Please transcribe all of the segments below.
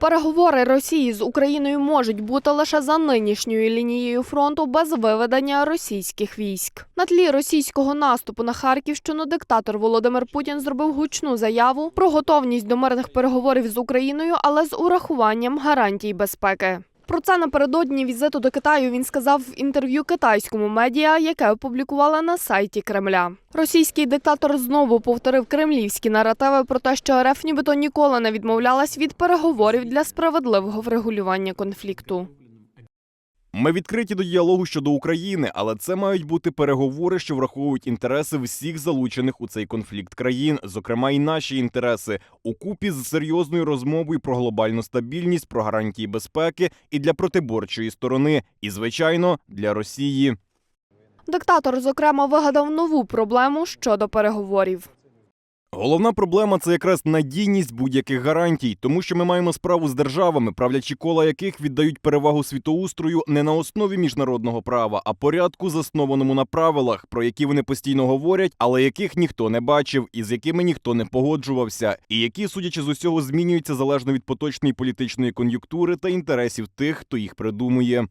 Переговори Росії з Україною можуть бути лише за нинішньою лінією фронту без виведення російських військ. На тлі російського наступу на Харківщину диктатор Володимир Путін зробив гучну заяву про готовність до мирних переговорів з Україною, але з урахуванням гарантій безпеки. Про це напередодні візиту до Китаю він сказав в інтерв'ю китайському медіа, яке опублікувала на сайті Кремля. Російський диктатор знову повторив кремлівські наративи про те, що РФ нібито ніколи не відмовлялась від переговорів для справедливого врегулювання конфлікту. Ми відкриті до діалогу щодо України, але це мають бути переговори, що враховують інтереси всіх залучених у цей конфлікт країн, зокрема і наші інтереси, укупі з серйозною розмовою про глобальну стабільність, про гарантії безпеки і для протиборчої сторони, і звичайно для Росії. Диктатор, зокрема, вигадав нову проблему щодо переговорів. Головна проблема це якраз надійність будь-яких гарантій, тому що ми маємо справу з державами, правлячі кола яких віддають перевагу світоустрою не на основі міжнародного права, а порядку, заснованому на правилах, про які вони постійно говорять, але яких ніхто не бачив, і з якими ніхто не погоджувався, і які, судячи з усього, змінюються залежно від поточної політичної кон'юнктури та інтересів тих, хто їх придумує.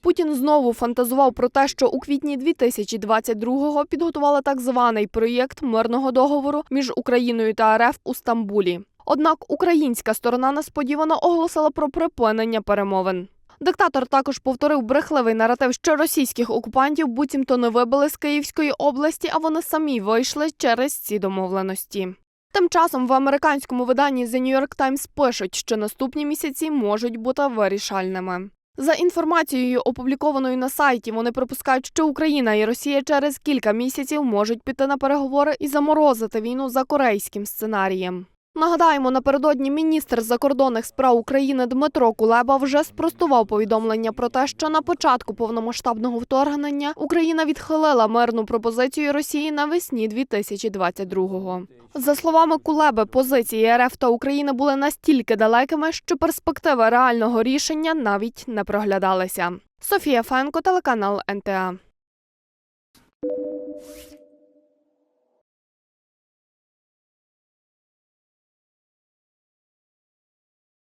Путін знову фантазував про те, що у квітні 2022-го підготували так званий проєкт мирного договору між Україною та РФ у Стамбулі. Однак українська сторона несподівано оголосила про припинення перемовин. Диктатор також повторив брехливий наратив, що російських окупантів буцімто не вибили з Київської області, а вони самі вийшли через ці домовленості. Тим часом в американському виданні The New York Times пишуть, що наступні місяці можуть бути вирішальними. За інформацією, опублікованою на сайті, вони припускають, що Україна і Росія через кілька місяців можуть піти на переговори і заморозити війну за корейським сценарієм. Нагадаємо, напередодні міністр закордонних справ України Дмитро Кулеба вже спростував повідомлення про те, що на початку повномасштабного вторгнення Україна відхилила мирну пропозицію Росії навесні 2022-го. За словами Кулеби, позиції РФ та України були настільки далекими, що перспективи реального рішення навіть не проглядалися. Софія Фенко, телеканал НТА.